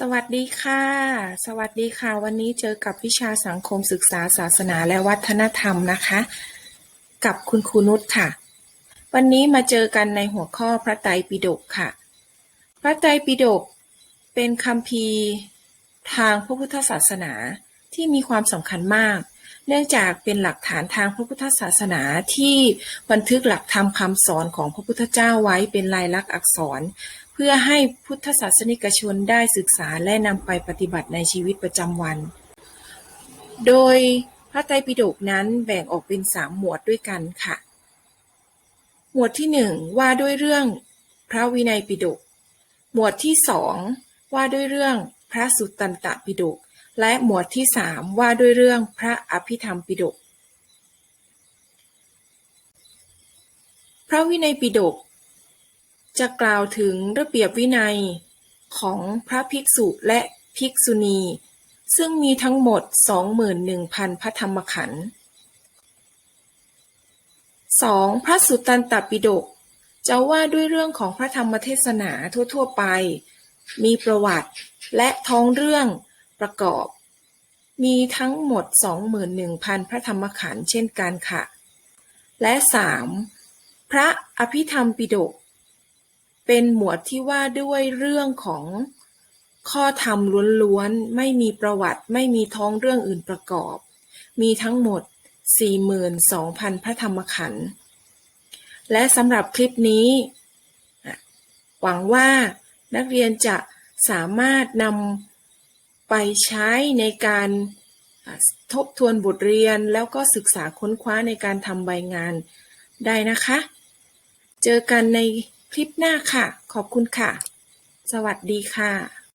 สวัสดีค่ะ สวัสดีค่ะ วันนี้เจอกับวิชาสังคมศึกษาศาสนาและวัฒนธรรมนะคะ กับคุณครูนุชค่ะ วันนี้มาเจอกันในหัวข้อพระไตรปิฎกค่ะ พระไตรปิฎกเป็นคำพีร์ทางพระพุทธศาสนาที่มีความสำคัญมาก เนื่องจากเป็นหลักฐานทางพระพุทธศาสนาที่บันทึกหลักธรรมคำสอนของพระพุทธเจ้าไว้เป็นลายลักษณ์อักษร เพื่อให้พุทธศาสนิกชนได้ศึกษาและนำไปปฏิบัติในชีวิตประจำวัน โดยพระไตรปิฎกนั้นแบ่งออกเป็นสามหมวดด้วยกันค่ะ หมวดที่หนึ่งว่าด้วยเรื่องพระวินัยปิฎกหมวดที่สองว่าด้วยเรื่องพระสุตตันตปิฎก และหมวดที่สามว่าด้วยเรื่องพระอภิธรรมปิฎก พระวินัยปิฎกจะกล่าวถึงระเบียบวินัยของพระภิกษุและภิกษุณี ซึ่งมีทั้งหมด 21,000 พระธรรมขันธ์ 2. พระสุตตันตปิฎกจะว่าด้วยเรื่องของพระธรรมเทศนาทั่ว ๆ ไป มีประวัติและท้องเรื่อง ประกอบ มีทั้งหมด 21,000 พระธรรมขันธ์เช่นกันค่ะ และ 3. พระอภิธรรมปิฎกเป็นหมวดที่ว่าด้วยเรื่องของข้อธรรมล้วนๆ ไม่มีประวัติไม่มีท้องเรื่องอื่นประกอบ มีทั้งหมด 42,000 พระธรรมขันธ์ และสำหรับคลิปนี้ หวังว่านักเรียนจะสามารถนำ ไปใช้ในการทบทวนบทเรียนแล้วก็ศึกษาค้นคว้าในการทำใบงานได้นะคะ เจอกันในคลิปหน้าค่ะ ขอบคุณค่ะ สวัสดีค่ะ